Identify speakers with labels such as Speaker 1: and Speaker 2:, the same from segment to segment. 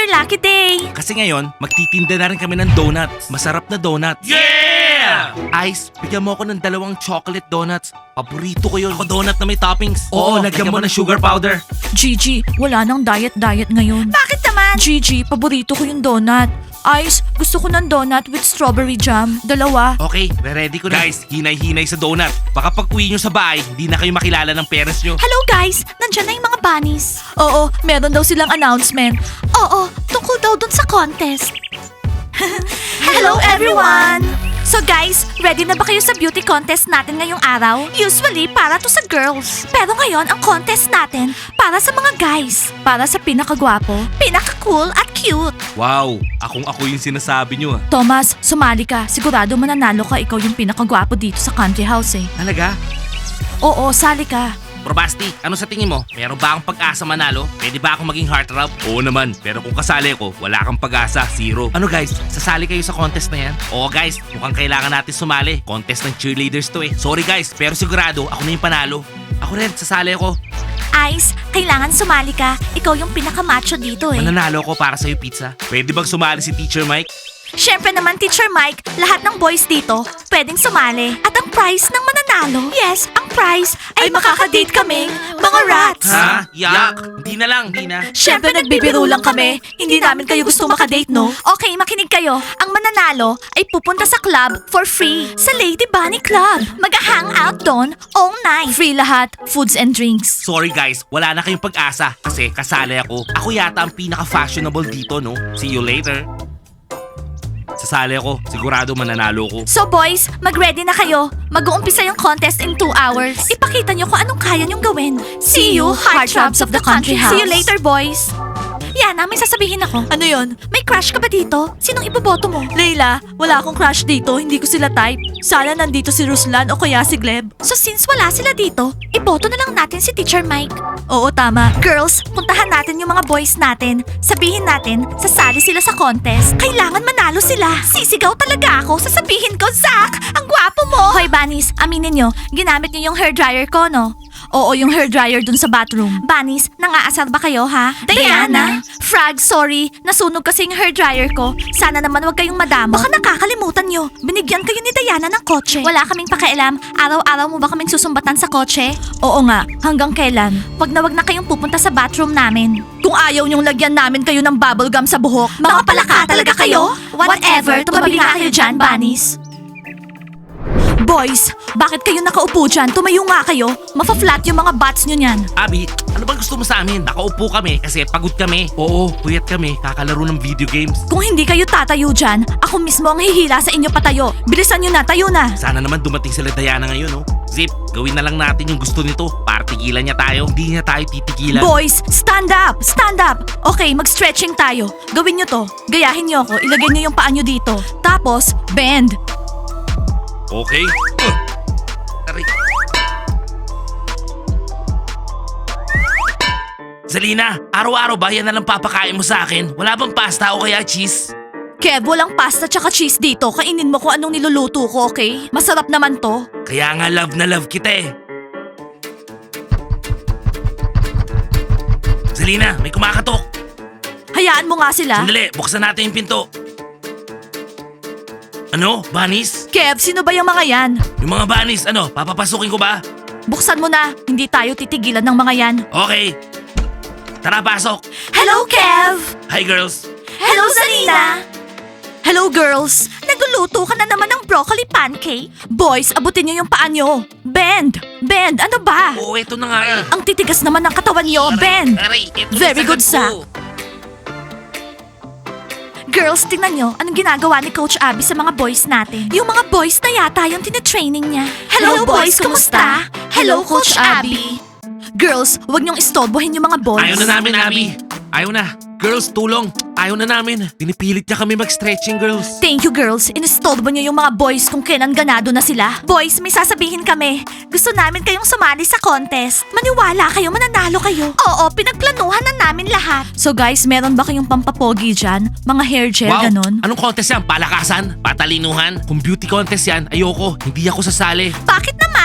Speaker 1: your lucky day.
Speaker 2: Kasi ngayon, magtitinda na rin kami ng donuts. Masarap na donuts.
Speaker 3: Yeah!
Speaker 2: Ice, bigyan mo ako ng dalawang chocolate donuts. Paborito ko yun. Ako donut na may toppings. Oo, lagyan mo ng sugar powder.
Speaker 1: Gigi, wala nang diet-diet ngayon. Bakit naman? Gigi, paborito ko yung donut. Ice, gusto ko ng donut with strawberry jam. Dalawa.
Speaker 2: Okay, ready ko na. Guys, hinay-hinay sa donut. Baka pag uwi nyo sa bahay, hindi na kayo makilala ng parents nyo.
Speaker 1: Hello guys! Nandyan na yung mga bunnies. Oo, meron daw silang announcement. Oo, tungkol daw dun sa contest. Hello everyone! So guys, ready na ba kayo sa beauty contest natin ngayong araw? Usually, para to sa girls. Pero ngayon, ang contest natin, para sa mga guys. Para sa pinakagwapo, pinaka-cool at cute.
Speaker 2: Wow, akong ako yung sinasabi nyo ah.
Speaker 1: Thomas, sumali ka. Sigurado mananalo ka. Ikaw yung pinakagwapo dito sa country house eh.
Speaker 2: Talaga?
Speaker 1: Oo, sali ka.
Speaker 2: Probasti, ano sa tingin mo? Meron ba akong pag-asa manalo? Pwede ba ako maging heartthrob? Oo naman, pero kung kasali ko, wala kang pag-asa, zero. Ano guys, sasali kayo sa contest na yan? Oo guys, mukhang kailangan natin sumali. Contest ng cheerleaders to eh. Sorry guys, pero sigurado, ako na yung panalo. Ako rin, sasali ako.
Speaker 1: Ice, kailangan sumali ka. Ikaw yung pinaka-macho dito eh.
Speaker 2: Mananalo ko para sa'yo pizza. Pwede bang sumali si Teacher Mike?
Speaker 1: Siyempre naman, Teacher Mike, lahat ng boys dito pwedeng sumali. At ang prize ng mananalo, yes, ang prize ay, makakadate kaming mga rats.
Speaker 2: Ha? Yak? Hindi na lang, hindi na.
Speaker 1: Siyempre, nagbibiro lang kami. Hindi namin kayo gusto makadate, no? Okay, makinig kayo. Ang mananalo ay pupunta sa club for free. Sa Lady Bunny Club. Mag-hangout doon all night. Free lahat, foods and drinks.
Speaker 2: Sorry guys, wala na kayong pag-asa kasi kasali ako. Ako yata ang pinaka-fashionable dito, no? See you later. Sasali ako, sigurado mananalo ko.
Speaker 1: So boys, mag-ready na kayo. Mag-uumpisa yung contest in 2 hours. Ipakita nyo kung anong kaya nyong gawin. See you, heartthrobs of the country house. See you later, boys. Yana, may sasabihin ako. Ano yon? May crush ka ba dito? Sinong iboboto mo? Layla, wala akong crush dito. Hindi ko sila type. Sana nandito si Ruslan o kaya si Gleb. So since wala sila dito, iboto na lang natin si Teacher Mike. Oo, tama. Girls, puntahan natin yung mga boys natin. Sabihin natin, sasali sila sa contest. Kailangan manalo sila. Sisigaw talaga ako. Sasabihin ko, Zach, ang gwapo mo! Hoy, Bunnies, aminin nyo, ginamit nyo yung hairdryer ko, no? Oo, yung hairdryer dun sa bathroom. Bunnies, nangaasar ba kayo, ha? Diana! Frag, sorry. Nasunog kasi yung hairdryer ko. Sana naman wag kayong madamo. Baka nakakalimutan nyo. Binigyan kayo ni Diana ng kotse. Wala kaming pakialam. Araw-araw mo ba kaming susumbatan sa kotse? Oo nga. Hanggang kailan? Wag na wag na kayong pupunta sa bathroom namin. Kung ayaw nyong lagyan namin kayo ng bubble gum sa buhok. Mga palaka talaga kayo? Whatever. Tumabi nga kayo dyan, Bunnies. Boys, bakit kayo nakaupo dyan? Tumayo nga kayo. Mafa-flat yung mga butts nyo niyan.
Speaker 2: Abi, ano bang gusto mo sa amin? Nakaupo kami kasi pagod kami. Oo, puyat kami. Kakalaro ng video games.
Speaker 1: Kung hindi kayo tatayo dyan, ako mismo ang hihila sa inyo patayo. Bilisan nyo na, tayo na.
Speaker 2: Sana naman dumating sila Diana ngayon, no? Zip, gawin na lang natin yung gusto nito para tigilan niya tayo. Hindi niya tayo titigilan.
Speaker 1: Boys, stand up! Stand up! Okay, mag-stretching tayo. Gawin nyo to. Gayahin nyo ako. Ilagay nyo yung paa nyo dito. Tapos, bend.
Speaker 2: Okay. Uh. Aray. Zalina, araw-araw ba yan na lang papakain mo sa akin? Wala bang pasta o kaya cheese?
Speaker 1: Kev, walang pasta tsaka cheese dito. Kainin mo kung anong niluluto ko, okay? Masarap naman to.
Speaker 2: Kaya nga love na love kita eh. Zalina, may kumakatok.
Speaker 1: Hayaan mo nga sila.
Speaker 2: Sandali, buksan natin yung pinto. Ano? Banis?
Speaker 1: Kev, sino ba yung mga yan?
Speaker 2: Yung mga banis, ano? Papapasukin ko ba?
Speaker 1: Buksan mo na. Hindi tayo titigilan ng mga yan.
Speaker 2: Okay. Tara, pasok.
Speaker 1: Hello, Kev!
Speaker 2: Hi, girls.
Speaker 1: Hello, Zalina! Hello, girls! Nagluluto ka na naman ng broccoli pancake? Boys, abutin niyo yung paa niyo. Bend! Bend! Ano ba?
Speaker 2: Oo, ito na nga eh.
Speaker 1: Ang titigas naman ng katawan niyo. Bend!
Speaker 2: Aray, ito
Speaker 1: Very
Speaker 2: sa
Speaker 1: good,
Speaker 2: sagad ko.
Speaker 1: Girls, tingnan nyo, anong ginagawa ni Coach Abby sa mga boys natin? Yung mga boys na yata yung tinitraining niya. Hello, boys, kumusta? Hello, Coach Abby. Girls, wag niyong istolbohin yung mga boys.
Speaker 2: Ayaw na namin, Abby. Ayaw na. Girls, tulong. Ayaw na namin. Pinipilit niya kami mag-stretching, girls.
Speaker 1: Thank you, girls. Inistolbo niyo yung mga boys kung kailan ganado na sila. Boys, may sasabihin kami. Gusto namin kayong sumali sa contest. Maniwala kayo, mananalo kayo. Oo, pinagplanuhan na namin lahat. So guys, meron ba kayong pampapogi dyan? Mga hair gel,
Speaker 2: wow,
Speaker 1: ganon?
Speaker 2: anong contest yan? Palakasan? Patalinuhan? Kung beauty contest yan, ayoko. Hindi ako sasali.
Speaker 1: Bakit naman?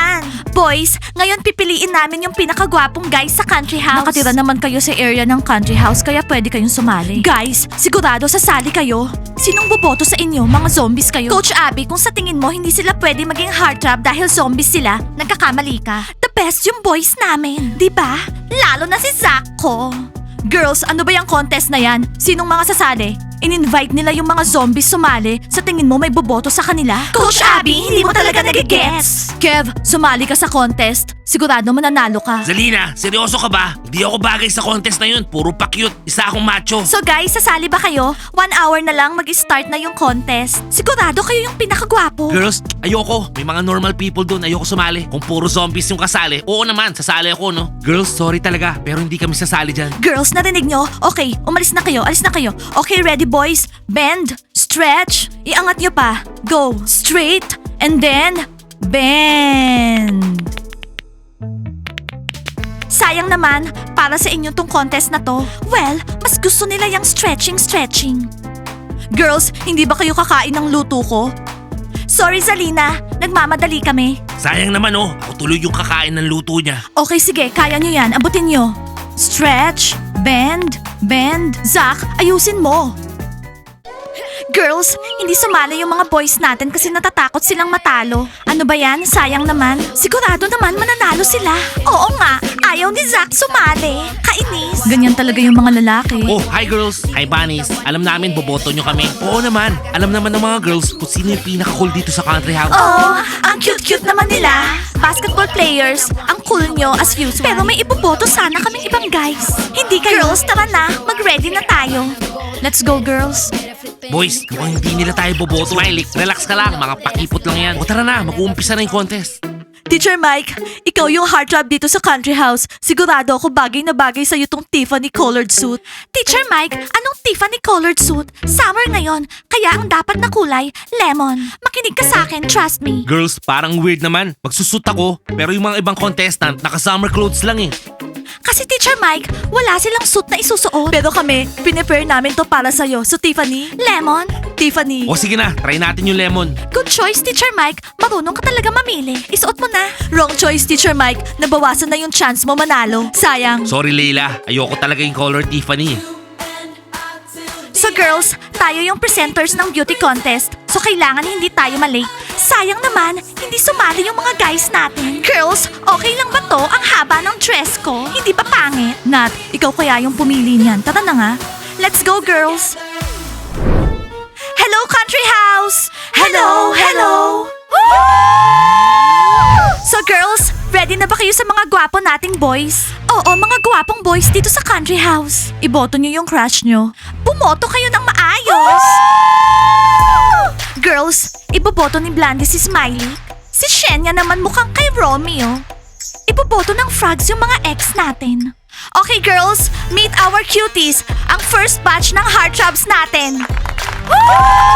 Speaker 1: Boys, ngayon pipiliin namin yung pinakagwapong guys sa country house. Nakatira naman kayo sa area ng country house kaya pwede kayong sumali. Guys, sigurado sasali kayo. Sinong boboto sa inyo? Mga zombies kayo? Coach Abby, kung sa tingin mo hindi sila pwede maging heartthrob dahil zombies sila, nagkakamali ka. The best yung boys namin, di ba? Lalo na si Zach ko. Girls, ano ba yung contest na yan? Sinong mga sasali? In-invite nila yung mga zombies sumali. Sa tingin mo may boboto sa kanila? Coach Abby, hindi mo talaga nagigets. Kev, sumali ka sa contest. Sigurado mananalo ka.
Speaker 2: Zalina, seryoso ka ba? Hindi ako bagay sa contest na yun. Puro pa cute. Isa akong macho.
Speaker 1: So guys, sasali ba kayo? One hour na lang mag-start na yung contest. Sigurado kayo yung pinakagwapo.
Speaker 2: Girls, ayoko. May mga normal people doon. Ayoko sumali. Kung puro zombies yung kasali, oo naman, sasali ako, no? Girls, sorry talaga. Pero hindi kami sasali dyan.
Speaker 1: Girls, narinig nyo? Okay, umalis na kayo, alis na kayo. Okay, ready boys? Bend, stretch, iangat nyo pa. Go, straight, and then, bend. Sayang naman, para sa inyo tong contest na to. Well, mas gusto nila yung stretching-stretching. Girls, hindi ba kayo kakain ng luto ko? Sorry, Zalina. Nagmamadali kami.
Speaker 2: Sayang naman, oh. Ako tuloy yung kakain ng luto niya.
Speaker 1: Okay, sige. Kaya nyo yan. Abutin nyo. Stretch, bend, bend. Zach, ayusin mo. Girls, hindi sumali yung mga boys natin kasi natatakot silang matalo. Ano ba yan? Sayang naman. Sigurado naman mananalo sila. Oo nga, ayaw ni Zach sumali. Kainis. Ganyan talaga yung mga lalaki.
Speaker 2: Oh, hi girls. Hi bunnies. Alam namin, boboto nyo kami. Oo naman. Alam naman ng mga girls kung sino yung pinaka-cool dito sa country house.
Speaker 1: Oh, ang cute-cute naman nila. Basketball players, ang cool nyo as usual. Pero may iboboto sana kaming ibang guys. Hindi kayo. Girls, tara na. Mag-ready na tayo. Let's go, girls.
Speaker 2: Boys, mukhang hindi nila tayo boboto. Smiley, relax ka lang. Mga pakipot lang yan. O tara na, mag-uumpisa na yung contest.
Speaker 1: Teacher Mike, ikaw yung heartthrob dito sa country house. Sigurado ako bagay na bagay sa'yo tong Tiffany colored suit. Teacher Mike, anong Tiffany colored suit? Summer ngayon, kaya ang dapat na kulay, lemon. Makinig ka sa akin, trust me.
Speaker 2: Girls, parang weird naman. Magsusut ako, pero yung mga ibang contestant, naka-summer clothes lang eh.
Speaker 1: Kasi Teacher Mike, wala silang suit na isusuot. Pero kami, pinipare namin to para sa'yo. So Tiffany? Lemon? Tiffany.
Speaker 2: O sige na, try natin yung lemon.
Speaker 1: Good choice, Teacher Mike. Marunong ka talaga mamili. Isuot mo na. Wrong choice, Teacher Mike. Nabawasan na yung chance mo manalo. Sayang.
Speaker 2: Sorry Leila, ayoko talaga yung color Tiffany.
Speaker 1: So girls, tayo yung presenters ng beauty contest. So kailangan hindi tayo malate. Sayang naman, hindi sumali yung mga guys natin. Girls, okay lang ba to? Ang haba ng dress ko. Hindi ba pangit? Nat, ikaw kaya yung pumili niyan. Tara na nga. Let's go, girls. Hello, country house! Hello, hello! So girls, ready na ba kayo sa mga gwapo nating boys? Oo, mga gwapong boys dito sa country house. Iboto nyo yung crush nyo. Bumoto kayo ng maayos! Girls, iboboto ni Blandy si Smiley. Si Shenya naman mukhang kay Romeo. Iboboto ng frogs yung mga ex natin. Okay girls, meet our cuties, ang first batch ng heartthrobs natin. Oh,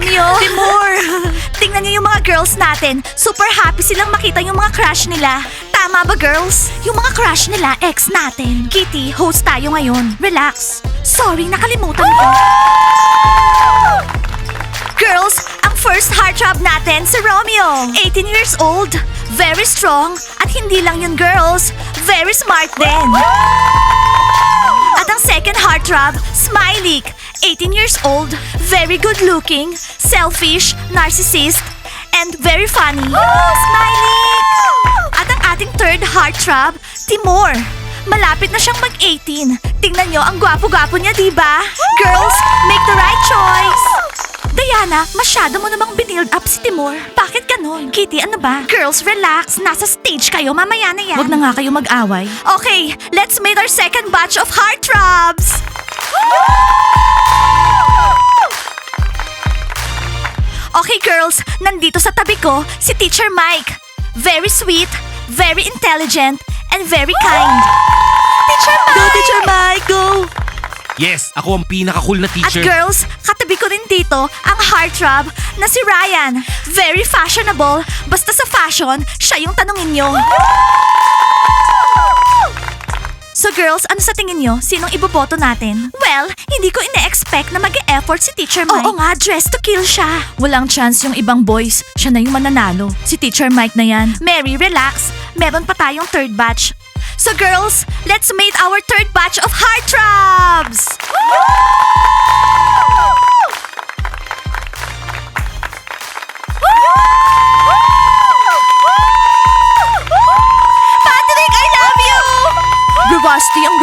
Speaker 1: Romeo! Timur! Tingnan niyo yung mga girls natin. Super happy silang makita yung mga crush nila. Tama ba, girls? Yung mga crush nila, ex natin. Kitty, host tayo ngayon. Relax. Sorry, nakalimutan ko. Girls, ang first heartthrob natin si Romeo. 18 years old, very strong, at hindi lang yun girls, very smart din. At ang second heartthrob, Smiley. 18 years old, very good looking, selfish, narcissist, and very funny. Smiley! At ang ating third heartthrob, Timur. Malapit na siyang mag-18. Tingnan nyo, ang gwapo-gwapo niya, di ba? Girls, make the right choice! Diana, masyado mo namang binild up si Timur. Bakit ganon? Kitty, ano ba? Girls, relax. Nasa stage kayo. Mamaya na yan. Huwag na nga kayo mag-away. Okay, let's meet our second batch of heartthrobs! Okay, girls. Nandito sa tabi ko si Teacher Mike. Very sweet, very intelligent, and very kind. Teacher Mike! Go, Teacher Mike! Go!
Speaker 2: Yes, ako ang pinaka-cool na
Speaker 1: At
Speaker 2: teacher.
Speaker 1: girls, katabi ko rin dito ang heartthrob na si Ryan. Very fashionable. Basta sa fashion, siya yung tanungin nyo. So girls, ano sa tingin nyo? Sinong iboboto natin? Well, hindi ko ine-expect na mag effort si Teacher Mike. Oo nga, dress to kill siya. Walang chance yung ibang boys. Siya na yung mananalo. Si Teacher Mike na yan. Mary, relax. Meron pa tayong third batch. So girls, let's meet our third batch of heartthrobs! Patrick,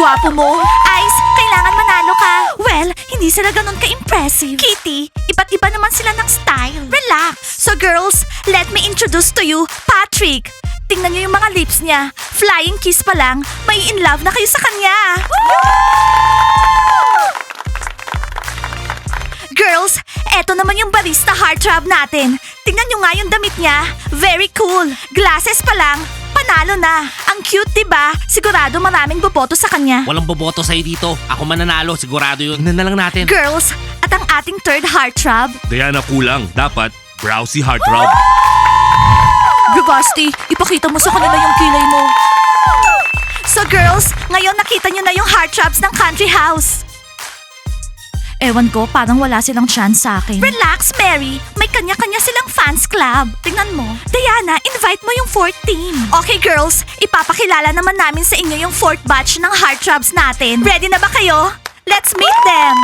Speaker 1: gwapo mo. Ice, kailangan manalo ka. Well, hindi sila ganun ka-impressive. Kitty, iba't iba naman sila ng style. Relax. So girls, let me introduce to you Patrick. Tingnan niyo yung mga lips niya. Flying kiss pa lang, may in love na kayo sa kanya. Girls, eto naman yung barista heartthrob natin. Tingnan nyo nga yung damit niya. Very cool. Glasses pa lang. Panalo na. Ang cute, di ba? Sigurado maraming boboto sa kanya.
Speaker 2: Walang boboto sa'yo dito. Ako mananalo, sigurado yun. Tingnan na lang natin.
Speaker 1: Girls, at ang ating third heartthrob,
Speaker 2: Diana kulang. Dapat, browsy heartthrob.
Speaker 1: Bravasti, ipakita mo sa kanila yung kilay mo. So girls, ngayon nakita nyo na yung heartthrobs ng country house. Ewan ko, parang wala silang chance sa akin. Relax, Mary. May kanya-kanya silang fans club. Tingnan mo. Diana, invite mo yung fourth team. Okay, girls. Ipapakilala naman namin sa inyo yung fourth batch ng heartthrobs natin. Ready na ba kayo? Let's meet them!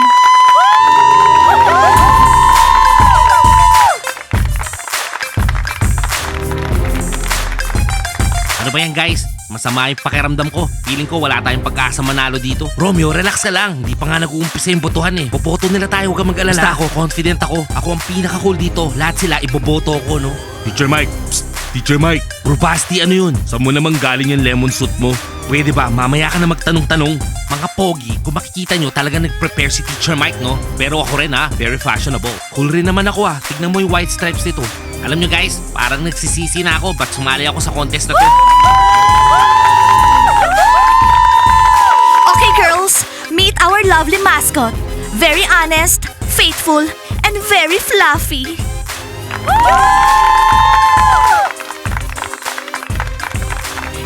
Speaker 2: Ano ba yan guys? Masama yung pakiramdam ko. Feeling ko wala tayong pagkasa manalo dito. Romeo, relax ka lang. Hindi pa nga nag-uumpisa yung botohan eh. Boboto nila tayo, huwag kang mag-alala. Basta ako, confident ako. Ako ang pinaka-cool dito. Lahat sila, iboboto ko, no? Teacher Mike, Psst, Teacher Mike. Rubasti, ano yun? Saan mo naman galing yung lemon suit mo? Pwede ba, mamaya ka na magtanong-tanong? Mga pogi, kung makikita nyo, talaga nag-prepare si Teacher Mike, no? Pero ako rin ha, very fashionable. Cool rin naman ako ha. Tignan mo yung white stripes nito. Alam nyo guys, parang nagsisisi na ako ba't sumali ako sa contest na to.
Speaker 1: Mascot. Very honest, faithful, and very fluffy.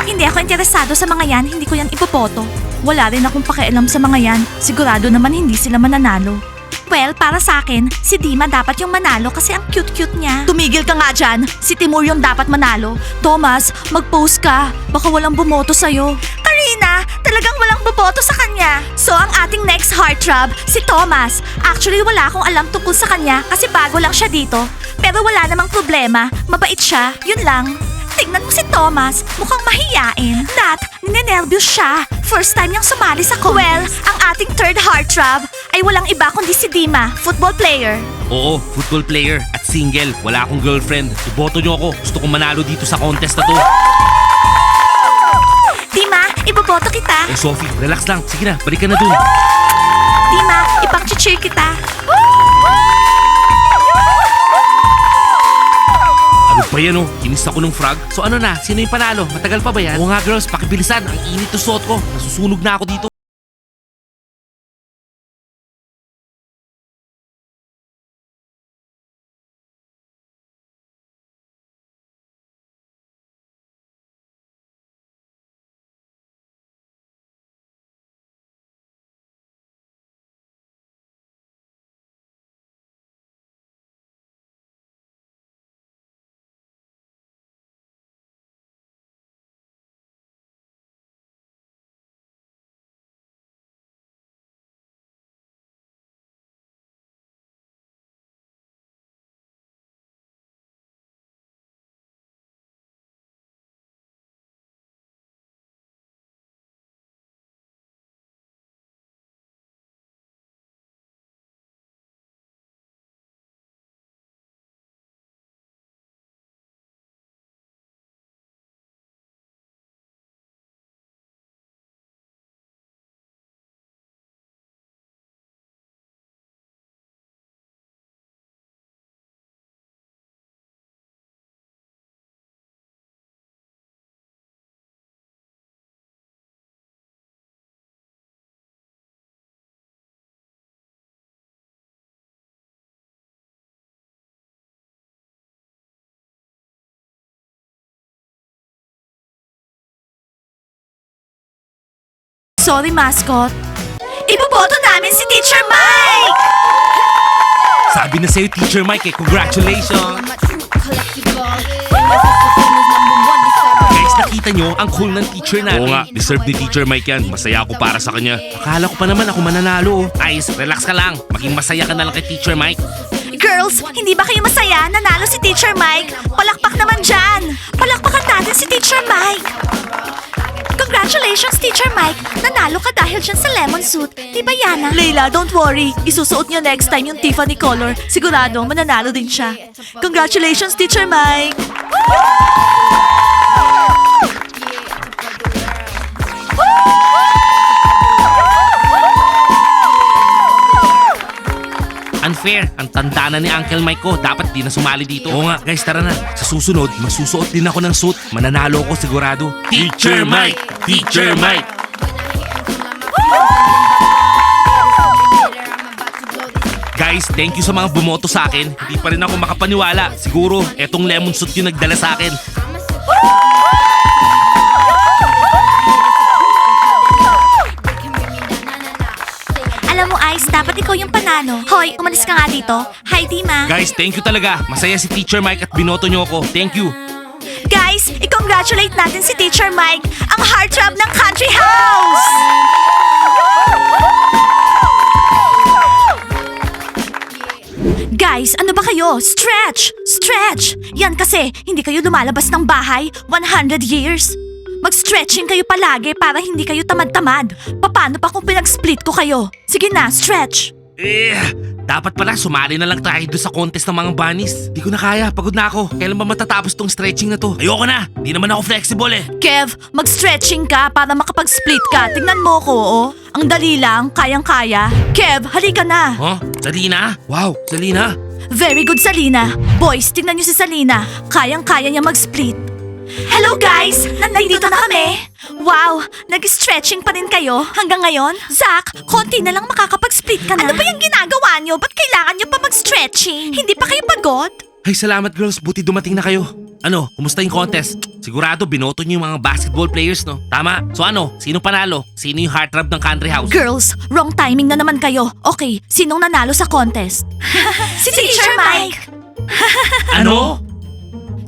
Speaker 1: Hindi ako interesado sa mga yan, hindi ko yan ipopoto. Wala rin akong pakialam sa mga yan. Sigurado naman hindi sila mananalo. Well, para sa akin, si Dima dapat yung manalo kasi ang cute-cute niya. Tumigil ka nga dyan. Si Timur yung dapat manalo. Thomas, mag-post ka. Baka walang bumoto sa'yo. Karina, talagang walang boboto sa kanya. So ang ating next heartthrob, si Thomas. Actually, wala akong alam tungkol sa kanya kasi bago lang siya dito. Pero wala namang problema. Mabait siya. Yun lang. Tingnan mo si Thomas, mukhang mahiyain. Nat, ninenervyos siya. First time niyang sumali sa contest. Well, ang ating third heartthrob ay walang iba kundi si Dima, football player.
Speaker 2: Oo, football player at single. Wala akong girlfriend. Iboto nyo ako. Gusto kong manalo dito sa contest na to.
Speaker 1: Iboboto kita.
Speaker 2: Eh Sophie, relax lang. Sige na, balik ka na dun.
Speaker 1: Dima, ipang-cheer kita.
Speaker 2: Ano ba yan oh? Kinis ako ng frog. So ano na? Sino yung panalo? Matagal pa ba yan? Oo nga girls, pakibilisan. Ang init ng suot ko. Nasusunog na ako dito.
Speaker 1: Sorry, mascot. Iboboto namin si Teacher Mike!
Speaker 2: Sabi na sa'yo, Teacher Mike eh. Congratulations! Guys, nakita nyo ang cool ng teacher natin. Oo nga, deserve ni Teacher Mike yan. Masaya ako para sa kanya. Akala ko pa naman ako mananalo. oh. Ice, relax ka lang. Maging masaya ka na lang kay Teacher Mike.
Speaker 1: Girls, hindi ba kayo masaya? Nanalo si Teacher Mike. Palakpak naman dyan. Palakpakan natin si Teacher Mike. Congratulations, Teacher Mike. Nanalo ka dahil dyan sa lemon suit. Di ba, Yana? Layla, don't worry. Isusuot niyo next time yung Tiffany color. Sigurado, mananalo din siya. Congratulations, Teacher Mike.
Speaker 2: Unfair. Ang tanda na ni Uncle Mike ko. Dapat di na sumali dito. Oo nga, guys, tara na. Sa susunod, masusuot din ako ng suit. Mananalo ko sigurado. Teacher Mike! Teacher Mike! Guys, thank you sa mga bumoto sa akin. Hindi pa rin ako makapaniwala. Siguro, etong lemon suit yung nagdala sa akin.
Speaker 1: Alam dapat ikaw yung panalo. Hoy, umalis ka nga dito. Hi, Dima.
Speaker 2: Guys, thank you talaga. Masaya si Teacher Mike at binoto niyo ako. Thank you.
Speaker 1: Guys, i-congratulate natin si Teacher Mike, ang heartthrob ng country house! Guys, ano ba kayo? Stretch! Stretch! Yan kasi, hindi kayo lumalabas ng bahay 100 years. Mag-stretching kayo palagi para hindi kayo tamad-tamad. Paano pa kung pinag-split ko kayo? Sige na, stretch!
Speaker 2: Eh, dapat pala sumali na lang tayo doon sa contest ng mga bunnies. Di ko na kaya, pagod na ako. Kailan ba matatapos tong stretching na to? Ayoko na, di naman ako flexible eh.
Speaker 1: Kev, mag-stretching ka para makapag-split ka. Tingnan mo ko, oh. Ang dali lang, kayang-kaya. Kev, halika na.
Speaker 2: Huh? Salina? Wow, Salina.
Speaker 1: Very good, Salina. Boys, tingnan niyo si Salina. Kayang-kaya niya mag-split. Hello guys! Nandito na kami! Wow! Nag-stretching pa rin kayo hanggang ngayon? Zach, konti na lang makakapag-split ka na. Ano ba yung ginagawa niyo? Ba't kailangan niyo pa mag-stretching? Hindi pa kayo pagod?
Speaker 2: Ay, salamat girls. Buti dumating na kayo. Ano, kumusta yung contest? Sigurado binoto niyo yung mga basketball players, no? Tama. So ano, sino panalo? Sino yung heartthrob ng country house?
Speaker 1: Girls, wrong timing na naman kayo. Okay, sinong nanalo sa contest? si Teacher Mike!
Speaker 2: Ano?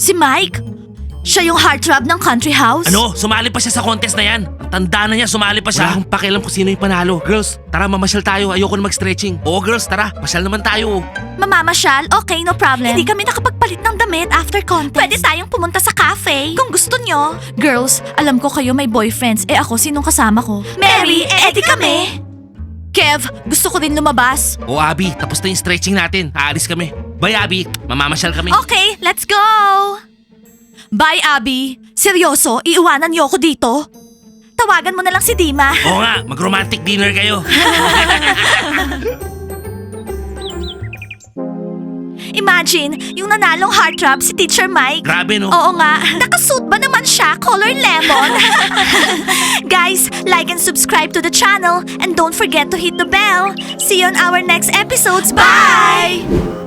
Speaker 1: Si Mike? Siya yung heartthrob ng country house?
Speaker 2: Ano? Sumali pa siya sa contest na yan. Tanda na niya, sumali pa siya. Wala akong pakialam kung sino yung panalo. Girls, tara mamasyal tayo. Ayoko na mag-stretching. Oo girls, tara. Pasyal naman tayo.
Speaker 1: Mamamasyal? Okay, no problem. Hindi kami nakapagpalit ng damit after contest. Pwede tayong pumunta sa cafe. Kung gusto nyo. Girls, alam ko kayo may boyfriends. Eh ako, sinong kasama ko? Mary, edi kami. Kev, gusto ko din lumabas.
Speaker 2: O Abby, tapos na yung stretching natin. Aalis kami. Bye Abby, mamamasyal kami.
Speaker 1: Okay, let's go! Bye, Abby. Seryoso, iiwanan niyo ako dito? Tawagan mo na lang si Dima.
Speaker 2: Oo nga, mag-romantic dinner kayo.
Speaker 1: Imagine, yung nanalong heartthrob si Teacher Mike.
Speaker 2: Grabe no.
Speaker 1: Oo nga. Nakasuit ba naman siya? Color lemon. Guys, like and subscribe to the channel and don't forget to hit the bell. See you on our next episodes. Bye!